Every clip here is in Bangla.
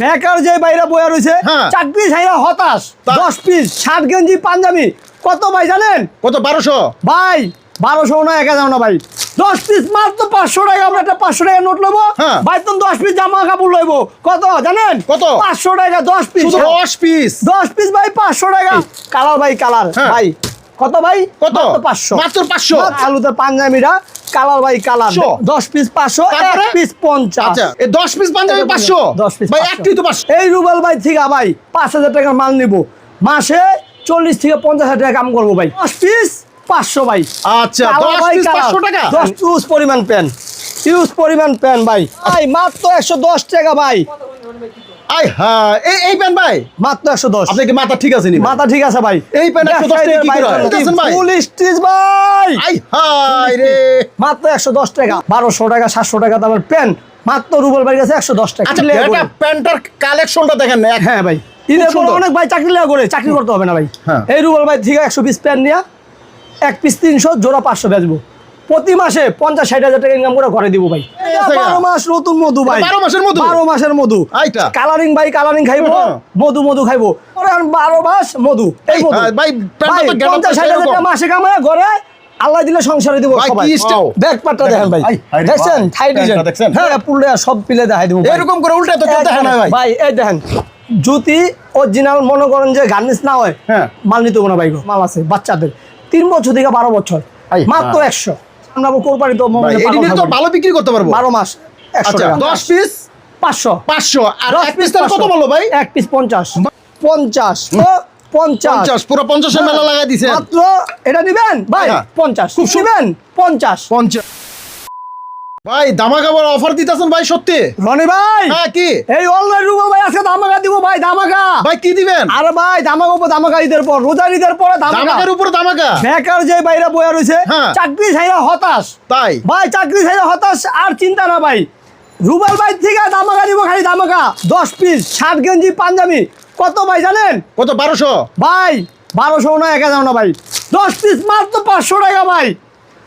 বেকার যে বাইরে বয়া রয়েছে হ্যাঁ। পিস ছাইরা হতাশ দশ পিস ষাট গেঞ্জি পাঞ্জাবি। কত ভাই জানেন? কত বারোশো? ভাই বারোশো না এক হাজার না ভাই। দশ পিস মাত্র পাঁচশো টাকা আমরা একটা পাঁচশো টাকা নোট নেব। হ্যাঁ। ভাই তুমি দশ পিস জামা কাপড় লইবো। কত জানেন? কত? পাঁচশো টাকা দশ পিস। দশ পিস। দশ পিস ভাই পাঁচশো টাকা। কালার ভাই কালার। হ্যাঁ। ভাই কত ভাই? কত? পাঁচশো। মাত্র 500 আলুতে পাঞ্জাবিরা কালার ভাই কালার। দশ পিস পাঁচশো এক পিস পঞ্চাশ। আচ্ছা দশ পিস পাঞ্জাবি পাঁচশো? দশ পিস ভাই একটি তো পাঁচশো। এই রুবেল ভাই থেকে ভাই পাঁচ হাজার টাকার মাল নিবো। মাসে চল্লিশ থেকে পঞ্চাশ হাজার টাকা কাম করব ভাই। দশ পিস পাঁচশো ভাই। আচ্ছা দশ ভাই পাঁচশো টাকা? দশ ইউজ পরিমাণ পেন ইউজ পরিমাণ পেন ভাই। ভাই মাত্র একশো দশ টাকা ভাই। আই হ্যাঁ। এই এই প্যান্ট ভাই? মাত্র একশো দশ। কি মাথা ঠিক আছে নি মাথা ঠিক আছে ভাই। এই পেন 110 টাকা কি করে? ভাই? ফুল স্টিচ ভাই। আই হাই রে। মাত্র একশো দশ টাকা। টাকা সাতশো টাকা দামের পেন মাত্র রুবেল ভাই কাছে একশো দশ টাকা। আচ্ছা এটা। কালেকশনটা দেখেন না হ্যাঁ ভাই। অনেক ভাই চাকরি লেগে করে চাকরি করতে হবে না ভাই। হ্যাঁ। এই রুবেল ভাই থেকে একশো পিস প্যান নিয়ে এক পিস তিনশো জোড়া পাঁচশো বেচবো। প্রতি মাসে পঞ্চাশ ষাট হাজার টাকা ইনকাম করে ঘরে দিব ভাই। বারো মাস নতুন মধু ভাই। বারো মাসের মধু? বারো মাসের মধু। কালারিং ভাই কালারিং খাইবো হ্যাঁ। মধু মধু খাইবো। বারো মাস মধু এই ভাই, পঞ্চাশ ষাট হাজার টাকা মাসে কামায় ঘরে আল্লাহ দিলে সংসারে দিব সবাই। ব্যাক পাটটা দেখেন ভাই। দেখছেন? থাই ডিজাইন দেখছেন? হ্যাঁ পুরো সব পিলে দেখাই দিব এরকম করে উল্টে তো কেউ দেখে না ভাই। ভাই এই দেখেন যদি অরিজিনাল মনে করেন যে গার্নিশ না হয় হ্যাঁ। মাল নিতে না ভাই। মাল আছে বাচ্চাদের। তিন বছর থেকে বারো বছর মাত্র। একশো। আমরা কোরবানি তো ভাই, তো ভালো বিক্রি করতে পারব। বারো মাস একশো আচ্ছা টাকা। দশ পিস? পাঁচশো। পাঁচশো। আর দশ এক পিস কত 500 বলল ভাই? এক পিস পঞ্চাশ। পঞ্চাশ। তো পঞ্চাশ। পুরো পুরো এর মেলা লাগাই দিছে মাত্র এটা নিবেন? ভাই হ্যাঁ। পঞ্চাশ। খুব নেবেন নিবেন? পঞ্চাশ। পঞ্চাশ। ভাই দামা কাবার অফার দিতেছেন ভাই সত্যি? রনি ভাই! হ্যাঁ কি? এই অনলাইন রুবো ভাই আজকে দামাকা দিব ভাই দামাকা ভাই কি দিবেন? আরে ভাই দামাকা উপর দামাকা ঈদের পর রোজার ঈদের পরে দামাকা দামাকের উপরে দামাকা বেকার যে বাইরে বয়া রয়েছে হ্যাঁ। চাকরি ছাইরা হতাশ। তাই? ভাই চাকরি ছাইরা হতাশ আর চিন্তা না ভাই। রুবেল ভাই থেকে দামাকা দিব খালি দামাকা দশ পিস ষাট গেঞ্জি পাঞ্জাবি। কত ভাই জানেন? কত বারোশো? ভাই বারোশো না এক হাজার না ভাই। দশ পিস মাত্র পাঁচশো টাকা ভাই।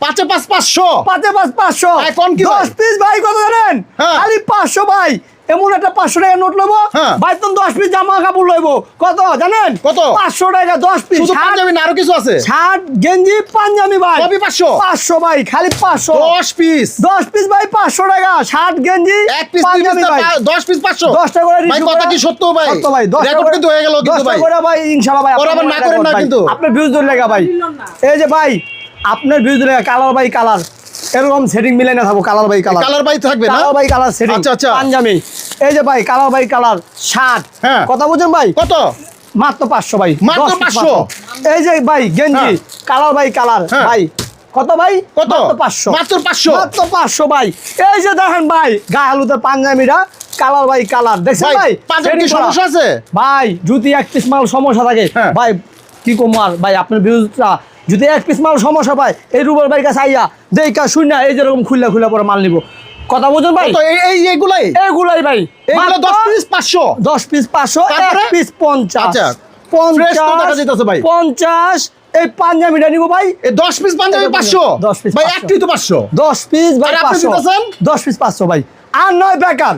পাঁচে পাঁচ পাঁচশো। পাঁচে পাঁচ পাঁচশো। ভাই, কোন কি দশ পিস ভাই কত জানেন? হ্যাঁ। খালি পাঁচশো ভাই। এমন একটা পাঁচশো টাকা নোট নেব। হ্যাঁ। ভাই তুমি দশ পিস জামা কাপড় লইবো। কত জানেন? কত? পাঁচশো টাকা দশ পিস। পাঞ্জাবি আরও কিছু আছে? ষাট গেঞ্জি পাঞ্জাবি ভাই। সবই 500? পাঁচশো ভাই খালি পাঁচশো। দশ পিস। দশ পিস ভাই পাঁচশো টাকা। ষাট গেঞ্জি এক পিস পাঞ্জাবি ভাই। দশ পিস পাঁচশো? দশটা করে ভাই কথা কি সত্য ভাই? সত্য ভাই রেকর্ড করে- কিন্তু হয়ে গেল কিন্তু ভাই। করে ভাই ইনশাআল্লাহ ভাই আপনার আবার না করেন না কিন্তু। আপনার ভিউজ ধরে লেগা ভাই। এই যে ভাই আপনার ধরে কালার বাই কালার। এরকম সেটিং মিলে না থাকব কালার বাই কালার। কালার ভাই থাকবে কালার বাই কালার সেটিং আচ্ছা, আচ্ছা। পাঞ্জাবি। এই যে ভাই কালার বাই কালার শার্ট হ্যাঁ। কথা বুঝেন ভাই? কত? মাত্র পাঁচশো ভাই। মাত্র 500 এই যে ভাই গেঞ্জি হ্যাঁ। কালার বাই কালার হ্যাঁ। ভাই। কত ভাই? কত? মাত্র পাঁচশো। মাত্র 500 মাত্র পাঁচশো ভাই। এই যে দেখেন ভাই গায়ে হলুদের পাঞ্জাবিরা কালার বাই কালার। দেখছেন ভাই পাঞ্জাবি কি সমস্যা আছে? ভাই যদি এক পিস মাল সমস্যা থাকে। হ্যাঁ। ভাই কি কুমার ভাই আপনার ভিউজটা যদি এক পিস মাল সমস্যা পায় এই রুবেল ভাই কাছে আইয়া দেখা শুন এই যেরকম খুললা খুললা পরে মাল নিব। কথা বুঝুন ভাই? তো এই এই এইগুলাই? এইগুলাই ভাই। এইগুলো মাত্র দশ পিস পাঁচশো। দশ পিস পাঁচশো এক তারপরে? পিস পঞ্চাশ। আচ্ছা। Fresh তো দেখা পঞ্চাশ যাইতাছে ভাই। পঞ্চাশ এই পাঞ্জাবিটা নিব ভাই। এই দশ পিস পাঞ্জাবি এটা পাঁচশো। দশ piece ভাই একটি তো পাঁচশো। দশ পিস ভাই আর আপনি পাঁচশো। দিতেছেন? দশ পিস পাঁচশো ভাই। আর নয় বেকার।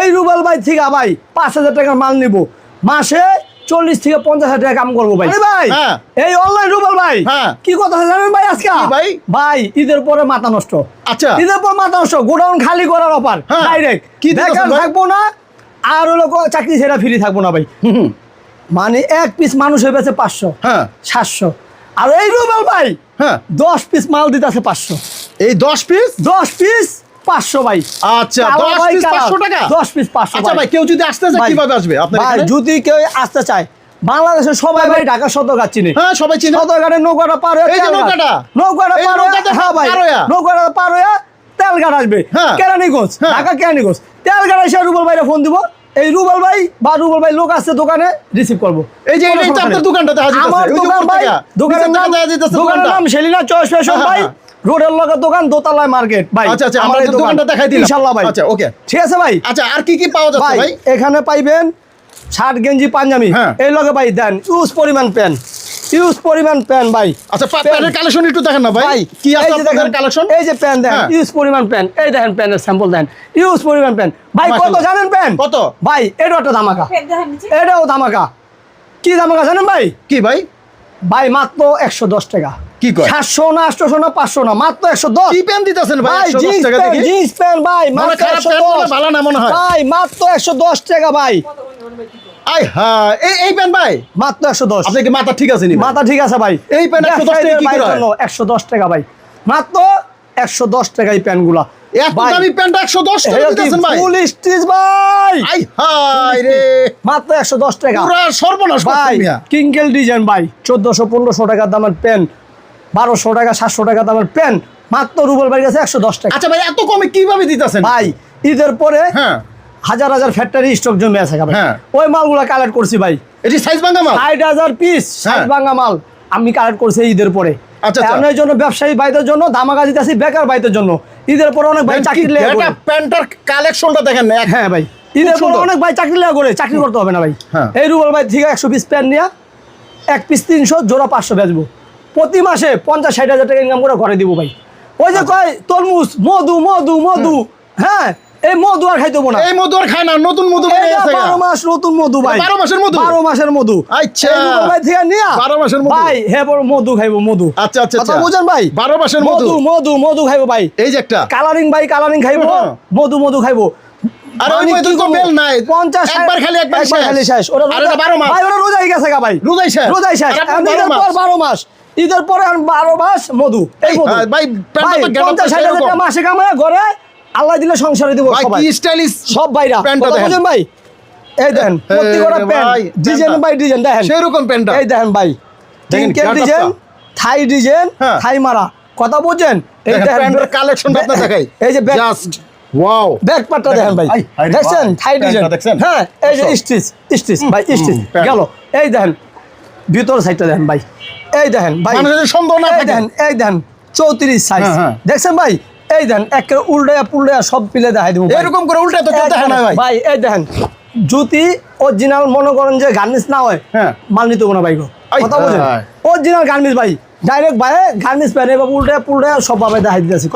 এই রুবেল ভাই থেকে ভাই পাঁচ হাজার টাকার মাল নিব। মাসে চল্লিশ থেকে পঞ্চাশ হাজার টাকা কাম করব ভাই। ভাই! হ্যাঁ। এই অনলাইন রুবেল ভাই। হ্যাঁ। কি কথা জানেন ভাই আজকে? ভাই? ভাই ঈদের পরে মাথা নষ্ট। আচ্ছা। ঈদের পর মাথা নষ্ট গোডাউন খালি করার অফার হ্যাঁ। ডাইরেক্ট কি? থাকব না আর হলো চাকরি ছেড়া ফ্রি থাকব না ভাই। মানে এক পিস মানুষ হয়ে গেছে পাঁচশো হ্যাঁ। সাতশো। আর এই রুবেল ভাই হ্যাঁ। দশ পিস মাল দিতেছে পাঁচশো। এই দশ পিস দশ পিস পাঁচশো ভাই। আচ্ছা টাকা? দশ পিস পাঁচশো আচ্ছা ভাই। কেউ যদি আসতে চায় কীভাবে আসবে? আপনার যদি কেউ আসতে চায় বাংলাদেশের সবাই ভাই ঢাকা সদরঘাট চিনে। হ্যাঁ সবাই চিনে। সদরঘাটে নৌকাটা পার হয়ে। নৌকাটা। নৌকাটা পার হয়ে ভাই নৌকাটা পার তেলঘাট আসবে। কেরানীগঞ্জ। ঢাকা কেরানীগঞ্জ। তেলঘাট এসে রুবেল ভাইরা ফোন দিব। এই রুবেল ভাই বা রুবেল ভাই লোক আসছে দোকানে রিসিভ করব। এই যে কোনো এই যে সমস্যা আপনার দোকানটা আমার দোকান ভাই দোকানের নাম সেলিনা চয়েস ফ্যাশন ভাই। রোডের লগে দোকান দোতলায় মার্কেট ভাই। আচ্ছা, আচ্ছা, আমার এই দোকানটা দেখাই দিলাম। ইনশাল্লাহ ভাই। আচ্ছা, okay। ঠিক আছে ভাই? আচ্ছা আর কি কি পাওয়া যাচ্ছে ভাই এখানে পাইবেন শার্ট গেঞ্জি পাঞ্জাবি। হ্যাঁ। এই লগে ভাই দেন ইউজ পরিমাণ প্যান ইউজ পরিমাণ প্যান ভাই। আচ্ছা প্যানের কালেকশন একটু দেখেন না ভাই। ভাই কি আছে আপনাদের দেখেন, কালেকশন? এই যে প্যান দেন হ্যাঁ। ইউজ পরিমাণ প্যান এই দেখেন প্যানের স্যাম্পল দেন। ইউজ পরিমাণ প্যান ভাই কত জানেন প্যান কত? ভাই এটাও একটা ধামাকা। এটাও ধামাকা। কি ধামাকা জানেন ভাই? কি ভাই? ভাই মাত্র একশো দশ টাকা। কি কয়? সাতশো না আটশো না পাঁচশো না মাত্র একশো দশ। কি প্যান দিতেছেন ভাই? ভাই 110 জিন্স টাকা প্যান্ট প্যান্ট ভাই মাত্র প্যান্ট ভালো না মনে হয়? ভাই মাত্র একশো দশ টাকা ভাই। আই হ্যাঁ এই এই প্যান ভাই? মাত্র একশো দশ। আপনি কি মাথা ঠিক আছে নি মাথা ঠিক আছে ভাই। এই প্যান্ট 110 টাকা কি করে? একশো দশ টাকা ভাই মাত্র একশো দশ টাকা এই প্যান্টগুলা এত দামি প্যান্ট 110 টাকা দিতেছেন ভাই। ফুল স্টিচ ভাই আই হাই রে মাত্র একশো দশ টাকা পুরা সর্বনাশ ভাই করছেন মিয়া কিঙ্কেল ডিজাইন ভাই চোদ্দশো পনেরোশো টাকা দামের পেন বারোশো টাকা সাতশো টাকা দামের পেন মাত্র রুবেল একশো দশ টাকা। আচ্ছা ভাই এত কমে কীভাবে দিতেছেন? ভাই ঈদের পরে হ্যাঁ। হাজার হাজার ফ্যাক্টরি স্টক জমে আছে হ্যাঁ। ওই মালগুলা কালেক্ট করছি ভাই। এটি সাইজ ভাঙা মাল? ষাট হাজার পিস ষাট হ্যাঁ। ভাঙা মাল আমি কালেক্ট করছি ঈদের পরে। আচ্ছা, আচ্ছা। জন্য ব্যবসায়ী ভাইদের জন্য ধামাকা দিতেছি বেকার ভাইদের জন্য। ঈদের পর অনেক ভাই চাকরি এটা প্যান্টার কালেকশনটা দেখেন না হ্যাঁ ভাই ঈদের পর অনেক ভাই চাকরি লেগে করে চাকরি করতে হবে না ভাই। হ্যাঁ। এই রুবেল ভাই ঠিক একশো পিস প্যান্ট নিয়ে এক পিস তিনশো জোড়া পাঁচশো বেচবো। প্রতি মাসে পঞ্চাশ ষাট হাজার টাকা ইনকাম করে ঘরে দিব ভাই। ওই যে আচ্ছা। কয় তরমুজ মধু মধু মধু। হ্যাঁ এই মধু আর খাইতে না এই মধু আর খায় না নতুন মধু বারো মাস নতুন মধু ভাই বারো মাসের মধু? বারো মাসের মধু আচ্ছা। এই রুবেল ভাই থেকে নিয়া বারো মাসের মধু? ভাই হ্যাঁ বড় মধু খাইবো মধু আচ্ছা, আচ্ছা, কথা আচ্ছা। বুঝেন ভাই বারো মাসের মধু? মধু মধু মধু খাইবো ভাই এই যে একটা কালারিং ভাই কালারিং খাইবো হ্যাঁ। মধু মধু খাইবো আর ওই মানে মধু তো করব? নাই। পঞ্চাশ একবার খালি একবার খালি শেষ মাস। ভাই রোজাই গেছে গা ভাই রোজাই শেষ। রোজাই শেষ মাস। পর বারো মাস ঈদের পরে আর বারো মাস মধু এই মধু ভাই, ভাই পঞ্চাশ হাজার টাকা মাসে কামায় ঘরে আল্লাহ দিলে সংসারে দিব ভাই সবাই। কি স্টাইলিশ সব ভাইরা। দেখেন। বুঝেন ভাই? এই হে, প্রতি কটা প্যান্ট। ডিজাইন। বাই ডিজাইন দেখেন। সেরকম প্যান্টটা। এই দেখেন ভাই দেখেন, getup-টা। ডিজাইন থাই ডিজাইন হ্যাঁ। থাই মারা। কথা বুঝছেন এই দেখেন, দেখেন প্যান্টের কালেকশনটা আপনার দেখাই। এই যে জাস্ট ওয়াও ব্যাক পার্টটা দেখেন ভাই। দেখছেন? থাই ডিজাইন? হ্যাঁ এই যে স্টিচ স্টিচ ভাই স্টিচ। গেল। এই দেখেন ভিতর সাইডটা দেখেন ভাই। এই দেখেন ভাই। সন্দেহ না এই দেখেন এই দেখেন চৌত্রিশ সাইজ হ্যাঁ, হ্যাঁ। দেখছেন ভাই? এই দেখেন একের উল্টায়া পুল্টায়া সব পিলে দেখাই দেবো এরকম করে উল্টে তো দেখেন, ভাই। ভাই এই দেখেন জুতি অরিজিনাল মনে করেন যে গার্নিশ না হয় হ্যাঁ। মাল নিতে না ভাই গো। কথা বলেন অরিজিনাল গার্নিশ ভাই ডাইরেক্ট ভাই গার্নিশ প্যানে বা উল্টে পুল্টে সব ভাবে দেখাই দিতেছি।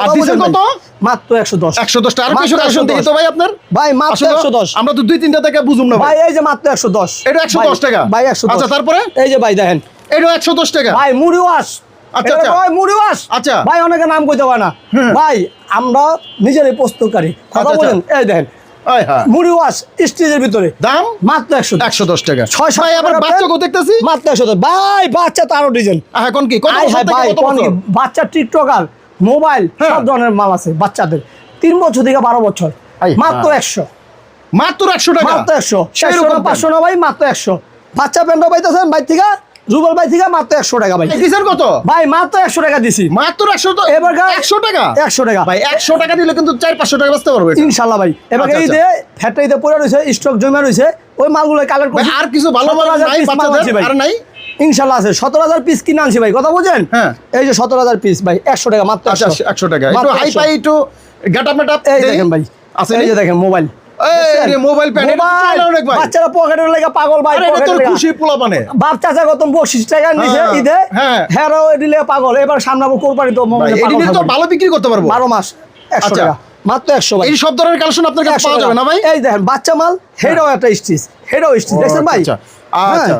কত? মাত্র একশো দশ। একশো দশ টাকা আর কিছু কালেকশন দেখি তো ভাই আপনার? ভাই মাত্র একশো দশ। আমরা তো দুই তিনটা থেকে বুঝুম না ভাই এই যে মাত্র একশো দশ। এটা 110 টাকা? ভাই একশো আচ্ছা, তারপরে? এই যে ভাই দেখেন। এটা একশো দশ টাকা? ভাই মুড়ি ওয়াশ আচ্ছা, আচ্ছা। ভাই আচ্ছা। ভাই অনেকে নাম কইতে পারে না। ভাই আমরা নিজেরাই প্রস্তুতকারী। কথা বলেন এই দেখেন। মুড়ি ওয়াশ স্টেজের ভিতরে। দাম? মাত্র একশো একশো দশ টাকা। ছয় সাত আবার বাচ্চা কো দেখতেছি? মাত্র একশো দশ। ভাই বাচ্চা তারও ডিজাইন এখন কি? কত আয় বছর থেকে ভাই কত কোন বছর? বাচ্চা টিকটকার মোবাইল হ্যাঁ। সব ধরনের মাল আছে বাচ্চাদের। তিন বছর থেকে বারো বছর। মাত্র একশো। মাত্র একশো টাকা? মাত্র একশো। পাঁচশো না ভাই মাত্র একশো। বাচ্চা প্যান্টও পাইতেছেন ভাই থেকে রুবেল ভাই থেকে মাত্র একশো টাকা ভাই। দিছেন কত? ভাই মাত্র একশো টাকা দিছি। মাত্র একশো এবার একশো টাকা? একশো টাকা। ভাই একশো টাকা দিলে কিন্তু চার পাঁচশো টাকা বাঁচতে পারবে। ইনশাল্লাহ ভাই। এবার আচ্ছা, এই যে ফ্যাক্টরিতে পড়ে রয়েছে স্টক জমে রয়েছে ওই মালগুলো ভাই, করছি আর কিছু ভালো 17,000 নাই বাচ্চাদের? আর নাই? ইনশাল্লাহ আছে। সতেরো হাজার পিস কিনে আনছি ভাই কথা বুঝেন? হ্যাঁ। এই যে সতেরো হাজার পিস ভাই একশো টাকা মাত্র আচ্ছা একশো। টাকা। একটু হাই 100 পাই একটু গাটা মেটা এই দেখেন ভাই। আছে এই যে দেখেন মোবাইল তো বাচ্চারা পকেটের লেগে পাগল ভাই। খুশি পোলা মানে। বাপ চাচা কত বকশিস টাকা নিছে হ্যাঁ, ঈদে। হ্যাঁ। হ্যাঁ পাগল। এবার সামনাবো কোরবানি তো ভালো বিক্রি করতে পারব। বারো মাস একশো আচ্ছা। টাকা। মাত্র একশো ভাই। এই সব ধরনের কালেকশন আপনার কাছে পাওয়া যাবে না ভাই? এই দেখেন বাচ্চা মাল হেডাও একটা স্টিচ হেডাও স্টিচ দেখছেন ভাই? আচ্ছা, আচ্ছা।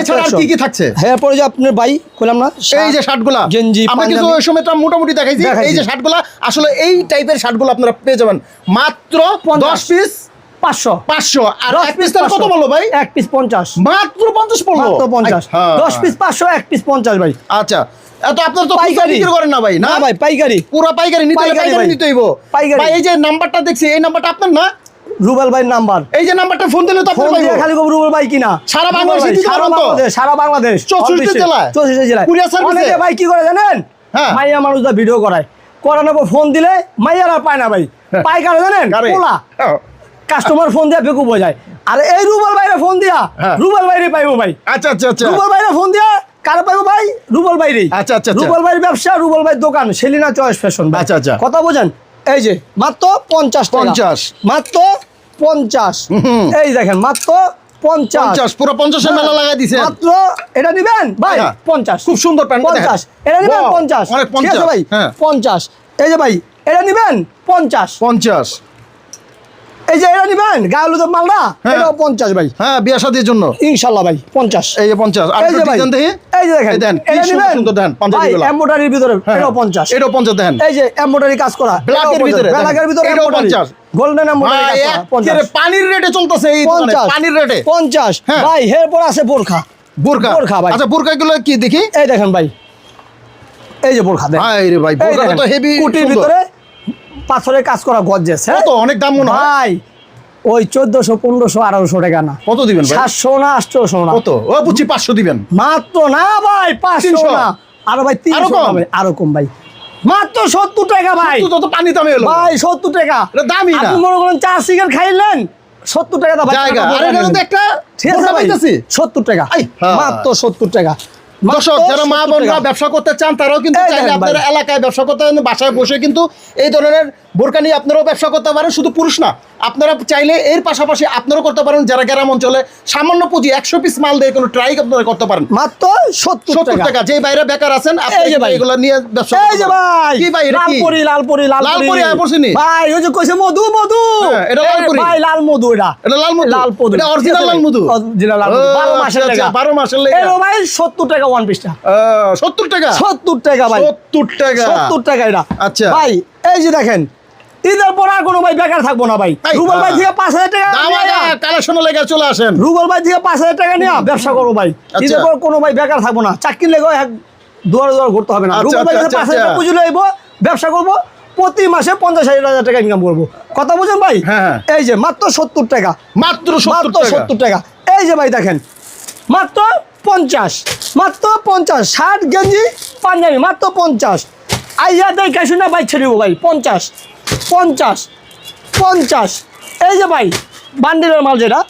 এছাড়া আর কি কি থাকছে? হ্যাঁ পরে যে আপনার ভাই কইলাম না এই যে শার্টগুলা। গেঞ্জি, আমরা কিন্তু ওই সময় তো মোটামুটি দেখাইছি। দেখাইছি। এই যে শার্টগুলা আসলে এই টাইপের শার্টগুলো আপনারা পেয়ে যাবেন। মাত্র দশ পিস পাঁচশো। পাঁচশো। আর এক পিস কত বলল ভাই? এক পিস পঞ্চাশ। মাত্র পঞ্চাশ পড়ল মাত্র পঞ্চাশ। হ্যাঁ। দশ পিস পাঁচশো এক পিস পঞ্চাশ ভাই। আচ্ছা। এত আপনার তো পাইকারি। বিক্রি করেন না ভাই না? ভাই পাইকারি। পুরো পাইকারি নিতে পাইকারি। নিতে হইব। পাইকারি। এই যে নাম্বারটা দেখছি এই নাম্বারটা আপনার না? রুবেল ভাই নাম্বার এই যে নাম্বারটা ফোন দিলে তো ফোন দিয়ে খালি কব রুবেল ভাই কিনা সারা বাংলাদেশে সারা বাংলাদেশ সারা বাংলাদেশ 64 অফিসে, জেলায়? 64 জেলায় Courier service এ? অনেকে ভাই কি করে জানেন হ্যাঁ। মাইয়া মানুষরা ভিডিও করায় করানোর পর ফোন দিলে মাইয়া মাইয়ারা পায় না ভাই পায় কারে জানেন? পোলা হ্যাঁ। কাস্টমার ফোন দিয়া বেকু বোঝায় আর এই রুবেল ভাইরে ফোন দিয়া হ্যাঁ। রুবেল ভাইরে পাইবো ভাই আচ্ছা আচ্ছা আচ্ছা রুবেল ভাইরে ফোন দিয়া কারে পাইবো ভাই রুবেল ভাইরে আচ্ছা, আচ্ছা, আচ্ছা। রুবেল ভাইয়ের ব্যবসা রুবেল ভাইয়ের দোকান সেলিনা চয়েস ফ্যাশন ভাই। আচ্ছা, আচ্ছা। কথা বোঝেন এই যে মাত্র পঞ্চাশ। 50 মাত্র পঞ্চাশ। এই দেখেন মাত্র পঞ্চাশ। পঞ্চাশ পুরো পঞ্চাশের মেলা লাগাই দিছে। মাত্র এটা নিবেন ভাই হ্যাঁ। পঞ্চাশ। খুব সুন্দর প্যান্ট পঞ্চাশ। এটা নিবেন পঞ্চাশ। ঠিক আছে পঞ্চাশ। ভাই হ্যাঁ। পঞ্চাশ। এই যে ভাই এটা নিবেন? পঞ্চাশ। পঞ্চাশ। এই যে এটা নিবেন? গায়ে হ্যাঁ। এটাও পঞ্চাশ ভাই। হ্যাঁ বিয়া শাদির জন্য। ইনশাল্লাহ ভাই পঞ্চাশ। এই যে পঞ্চাশ। আর এই যে ভাই এই যে দেখেন এই দেন, এটা নিবেন? সুন্দর দেন, ভাই গুলা। ভিতরে হ্যাঁ, এটাও পঞ্চাশ। এটাও পঞ্চাশ দেন। এই যে এমব্রয়ডারি কাজ করা ব্ল্যাকের ভিতরে, ব্ল্যাকের ভিতরে এটাও 50 গোল্ডেন পঞ্চাশ। পানির রেটে চলতেছে এই পানির রেটে পঞ্চাশ। হ্যাঁ। ভাই এরপর আছে বোরখা। বোরকা বোরখা ভাই। আচ্ছা কি দেখি? এই দেখেন ভাই। এই যে বোরখা ভাই রে ভাই এই তো হেভি কুটির ভিতরে পাথরের কাজ করা গজ্জেস হ্যাঁ কত? অনেক দাম মনে হয়? ভাই ওই চোদ্দশো পনেরোশো আঠারোশো টাকা না। কত দিবেন সাতশো না আটশোশো না। কত? ও বুঝছি পাঁচশো দিবেন। মাত্র না ভাই পাঁচশো না। আরও ভাই তিনশো আরও কম ভাই। মাত্র সত্তর টাকা ভাই। পানি দামে এলো। ভাই সত্তর টাকা। না। আপনি মনে করেন চা সিগার খাইলেন সত্তর টাকা দাম একটা পাইতেছি। সত্তর টাকা। হ্যাঁ। মাত্র সত্তর টাকা। দর্শক যারা মা 70 বোনরা ব্যবসা করতে চান তারাও কিন্তু চাইলে এলাকায় ব্যবসা করতে বাসায় বসে কিন্তু এই ধরনের বোরকা নিয়ে আপনারাও ব্যবসা করতে পারেন শুধু পুরুষ না। আপনারা চাইলে এর পাশাপাশি আপনারাও করতে পারেন যারা গ্রাম অঞ্চলে সামান্য পুঁজি একশো পিস মাল দিয়ে কোনো ট্রাই আপনারা করতে পারেন। মাত্র সত্তর টাকা। যে বাইরে বেকার আছেন আপনি এই যে ভাই। এগুলো নিয়ে ব্যবসা এই যে ভাই। কি ভাই লালপুরি লালপুরি লালপুরি, পড়ছিনি? ভাই ওই যে কইছে মধু মধু। হ্যাঁ, এটা লালপুরি। ভাই লাল মধু এটা। এটা লাল মধু। লাল মধু। এটা অরিজিনাল লাল মধু। অরিজিনাল লাল মধু। 12 মাসের আচ্ছা, আচ্ছা, 12 মাসের লেগা। ভাই 70 টাকা ওয়ান পিসটা টাকা? 70 টাকা ভাই। টাকা। 70 টাকা এটা। আচ্ছা। ভাই এই যে দেখেন ঈদের পর আর কোনো ভাই বেকার থাকব না ভাই। এই, রুবেল ভাই। থেকে 5000 টাকা দাম নিয়ে যা। কালেকশনে লেগে চলে আসেন। রুবেল ভাই থেকে 5000 টাকা নিয়ে ব্যবসা করব ভাই। আচ্ছা। ঈদের পর কোনো ভাই বেকার থাকব না। চাকরি লেগে এক দুয়ারে দুয়ার ঘুরতে হবে না। আচ্ছা, রুবেল ভাই আচ্ছা, থেকে আচ্ছা, 5000 টাকা। লইব ব্যবসা করব প্রতি মাসে পঞ্চাশ হাজার টাকা ইনকাম করব। কথা বুঝেন ভাই? হ্যাঁ, হ্যাঁ। এই যে মাত্র সত্তর টাকা। মাত্র মাত্র সত্তর টাকা। এই যে ভাই দেখেন মাত্র পঞ্চাশ মাত্র পঞ্চাশ ষাট গেঞ্জি পাঞ্জাবি মাত্র পঞ্চাশ। আইয়া দেখে শুনে ভাই ছেড়ে ভাই পঞ্চাশ। পঞ্চাশ পঞ্চাশ। এই যে ভাই বান্ডিলের মাল যেটা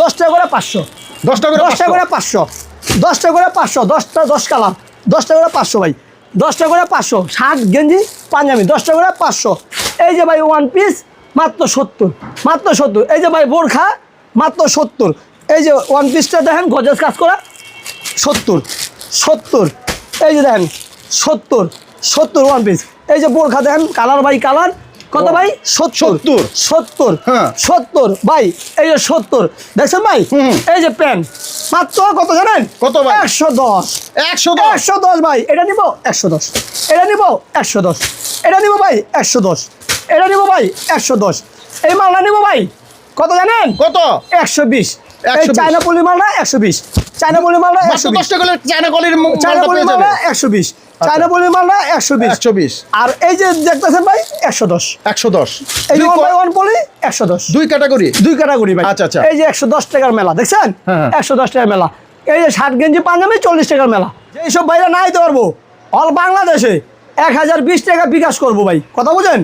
দশ টাকা করে পাঁচশো। দশটা করে দশটা করে পাঁচশো। দশটা করে পাঁচশো দশটা দশ কালার। দশটা করে পাঁচশো ভাই। দশটা করে পাঁচশো ষাট গেঞ্জি পাঞ্জাবি দশটা করে পাঁচশো। এই যে ভাই ওয়ান পিস মাত্র সত্তর মাত্র সত্তর। এই যে ভাই বোরখা মাত্র সত্তর। এই যে ওয়ান পিসটা দেখেন গজেস কাজ করা সত্তর সত্তর। এই যে দেখেন সত্তর সত্তর ওয়ান পিস এই যে বোরখা দেখেন কালার বাই কালার কত ভাই? সত্তর। সত্তর। হ্যাঁ। সত্তর। ভাই এই যে সত্তর। দেখছেন ভাই। এই যে প্যান্ট মাত্র কত জানেন? কত ভাই? একশো দশ। একশো একশো দশ ভাই। এটা নিব? একশো দশ। এটা নিব? একশো দশ। এটা নিব ভাই? একশো দশ। এটা নিব ভাই? একশো দশ। এই মালটা নিব ভাই? কত জানেন? কত? একশো বিশ। এই 120 চায়না পলি মালটা একশো বিশ। চায়না পলি মালটা একশো দশ টাকা চায়না কলির চায়না পলি মালটা একশো বিশ। চায়না পলি মালটা একশো বিশ। একশো বিশ। আর এই যে দেখতেছেন ভাই একশো দশ। একশো দশ। এই ওয়ান পলি একশো দশ। দুই ক্যাটাগরি? দুই ক্যাটাগরি ভাই। আচ্ছা, আচ্ছা। এই যে একশো দশ টাকার মেলা দেখছেন? হ্যাঁ, হ্যাঁ। একশো দশ টাকার মেলা। এই যে ষাট গেঞ্জি পাঞ্জাবি চল্লিশ টাকার মেলা। এইসব ভাইরা না দিতে পারব। অল বাংলাদেশে এক হাজার বিশ টাকা বিকাশ করব ভাই। কথা বুঝেন?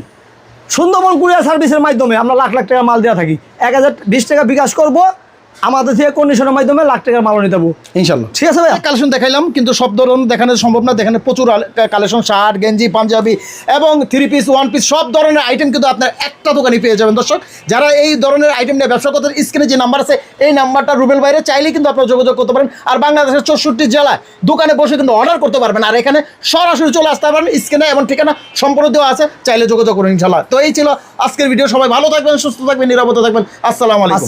সুন্দরবন কুরিয়ার সার্ভিসের মাধ্যমে আমরা লাখ লাখ টাকা মাল দেওয়া থাকি। এক হাজার বিশ টাকা বিকাশ করব আমাদের থেকে কন্ডিশনের মাধ্যমে লাখ টাকার মাল নিতে পারব। ইনশাল্লাহ। ঠিক আছে ভাই? কালেকশন দেখাইলাম কিন্তু সব ধরন দেখানো সম্ভব না। দেখানো প্রচুর কালেকশন শার্ট গেঞ্জি পাঞ্জাবি এবং থ্রি পিস ওয়ান পিস সব ধরনের আইটেম কিন্তু আপনার একটা দোকানে পেয়ে যাবেন। দর্শক যারা এই ধরনের আইটেম নিয়ে ব্যবসা করতে স্ক্রিনে যে নাম্বার আছে এই নাম্বারটা রুবেল বাইরে চাইলে কিন্তু আপনারা যোগাযোগ করতে পারেন। আর বাংলাদেশের চৌষট্টি জেলায় দোকানে বসে কিন্তু অর্ডার করতে পারবেন। আর এখানে সরাসরি চলে আসতে পারবেন স্ক্রিনে এবং ঠিকানা সম্পূর্ণ দেওয়া আছে। চাইলে যোগাযোগ করুন ইনশাল্লাহ। তো এই ছিল আজকের ভিডিও। সবাই ভালো থাকবেন সুস্থ থাকবেন নিরাপদে থাকবেন। আসসালামু আলাইকুম।